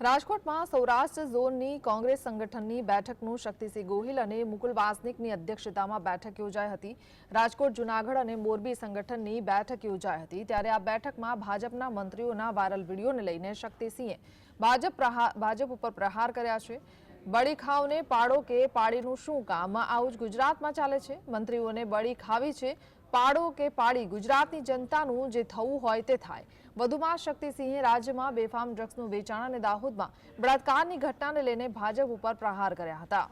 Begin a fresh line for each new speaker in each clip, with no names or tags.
રાજકોટમાં સૌરાષ્ટ્ર ઝોનની કોંગ્રેસ સંગઠનની બેઠકનું શક્તિસિંહ ગોહિલ અને મુકુલ વાસનિકની અધ્યક્ષતામાં બેઠક યોજાઈ હતી. રાજકોટ, જૂનાગઢ અને મોરબી સંગઠનની બેઠક યોજાઈ હતી. ત્યારે આ બેઠકમાં ભાજપના મંત્રીઓના વાયરલ વિડીયોને લઈને શક્તિસિંહે ભાજપ ભાજપ ઉપર પ્રહાર કર્યા છે. બળી ખાવને પાડો કે પાડીનું શું કામ? આવું જ ગુજરાતમાં ચાલે છે. મંત્રીઓને બળી ખાવી છે. પાડો કે પાડી ગુજરાતની જનતાનું જે થવું હોય તે થાય. વધુમાં શક્તિસિંહે રાજ્યમાં બેફામ ડ્રગ્સનું વેચાણ અને દાહોદમાં બળાત્કારની ઘટનાને લઈને ભાજપ ઉપર પ્રહાર કર્યા હતા.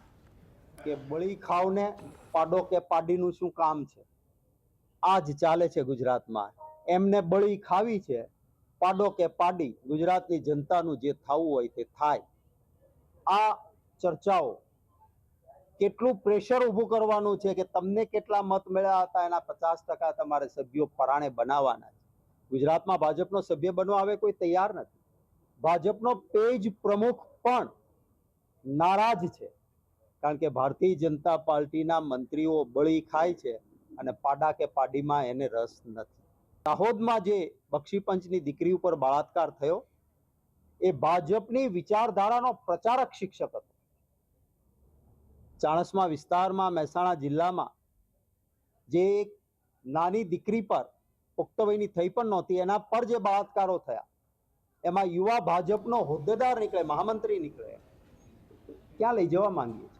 કે બળી ખાવને પાડો કે પાડીનું શું કામ છે? આ જ ચાલે છે ગુજરાતમાં. એમને બળી ખાવી છે, પાડો કે પાડી ગુજરાતની જનતાનું જે થવું હોય તે થાય. આ ચર્ચાઓ કેટલું પ્રેશર ઊભું કરવાનું છે કે તમને કેટલા મત મળ્યા હતા, એના પચાસ ટકા તમારે સભ્યો પરાણે બનાવવાના છે. ગુજરાતમાં ભાજપનો સભ્ય બનવા હવે કોઈ તૈયાર નથી. ભાજપનો પેજ પ્રમુખ પણ નારાજ છે. કારણ કે ભારતીય જનતા પાર્ટીના મંત્રીઓ બળી ખાય છે અને પાડા કે પાડીમાં એને રસ નથી. દાહોદમાં જે બક્ષીપંચની દીકરી ઉપર બળાત્કાર થયો, એ ભાજપની વિચારધારાનો પ્રચારક શિક્ષક હતો. ચાણસ્મા વિસ્તારમાં મહેસાણા જિલ્લામાં જે એક નાની દીકરી પર પુખ્ત વયની થઈ પણ નહોતી, એના પર જે બળાત્કારો થયા, એમાં યુવા ભાજપનો હોદ્દેદાર નીકળે, મહામંત્રી નીકળે, ક્યાં લઈ જવા માંગીએ છીએ?